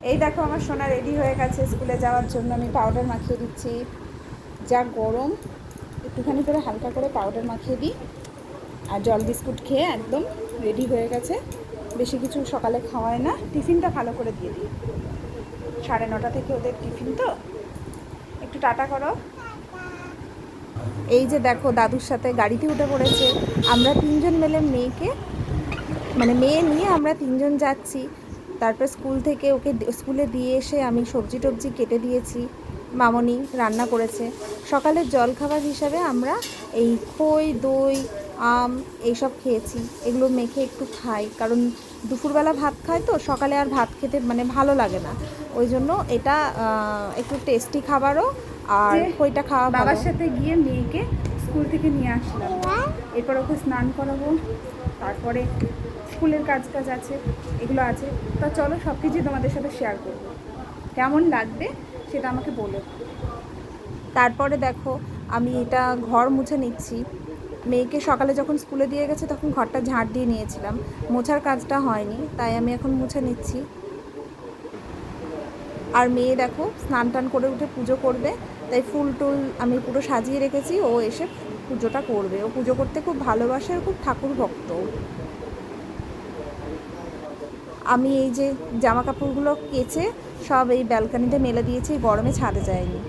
এই দেখো, আমার সোনা রেডি হয়ে গেছে। স্কুলে যাওয়ার জন্য আমি পাউডার মাখিয়ে দিচ্ছি। যা গরম, একটুখানি করে হালকা করে পাউডার মাখিয়ে দিই। আর জল বিস্কুট খেয়ে একদম রেডি হয়ে গেছে। বেশি কিছু সকালে খাওয়ায় না। টিফিনটা ভালো করে দিয়ে দিই। সাড়ে নটা থেকে ওদের টিফিন তো। একটু টাটা করো। এই যে দেখো, দাদুর সাথে গাড়িতে উঠে পড়েছে। আমরা তিনজন মিলে মেয়েকে মানে মেয়ে নিয়ে আমরা তিনজন যাচ্ছি। তারপর স্কুল থেকে ওকে স্কুলে দিয়ে এসে আমি সবজি টবজি কেটে দিয়েছি। মামনি রান্না করেছে। সকালের জলখাবার হিসাবে আমরা এই খই দই আম এইসব খেয়েছি। এগুলো মেখে একটু খাই। কারণ দুপুরবেলা ভাত খাই তো সকালে আর ভাত খেতে মানে ভালো লাগে না। ওই জন্য এটা একটু টেস্টি খাবারও আর খইটা খাওয়া বাবার সাথে গিয়ে মেয়েকে স্কুল থেকে নিয়ে আসলাম। এরপর ওকে স্নান করাবো তারপরে স্কুলের কাজ কাজ আছে, এগুলো আছে। তা চলো সব কিছুই তোমাদের সাথে শেয়ার করব। কেমন লাগবে সেটা আমাকে বলো। তারপরে দেখো, আমি এটা ঘর মুছে নিচ্ছি। মেয়েকে সকালে যখন স্কুলে দিয়ে গেছে তখন ঘরটা ঝাড় দিয়ে নিয়েছিলাম। মোছার কাজটা হয়নি, তাই আমি এখন মুছে নিচ্ছি। আর মেয়ে দেখো, স্নান টান করে উঠে পুজো করবে। তাই ফুল টুল আমি পুরো সাজিয়ে রেখেছি। ও এসে পুজোটা করবে। ও পুজো করতে খুব ভালোবাসে আর খুব ঠাকুর ভক্ত। আমি এই যে জামা কাপড়গুলো কেচে সব এই ব্যালকানিতে মেলে দিয়েছি গরমে ছাদে যায়নি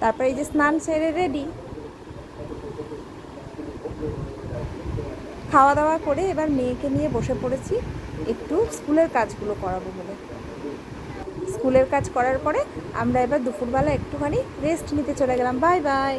তারপরে এই যে স্নান সেরে রেডি খাওয়া দাওয়া করে এবার মেয়েকে নিয়ে বসে পড়েছি, একটু স্কুলের কাজগুলো করাবো বলে। স্কুলের কাজ করার পরে আমরা এবার দুপুরবেলা একটুখানি রেস্ট নিতে চলে গেলাম। Bye bye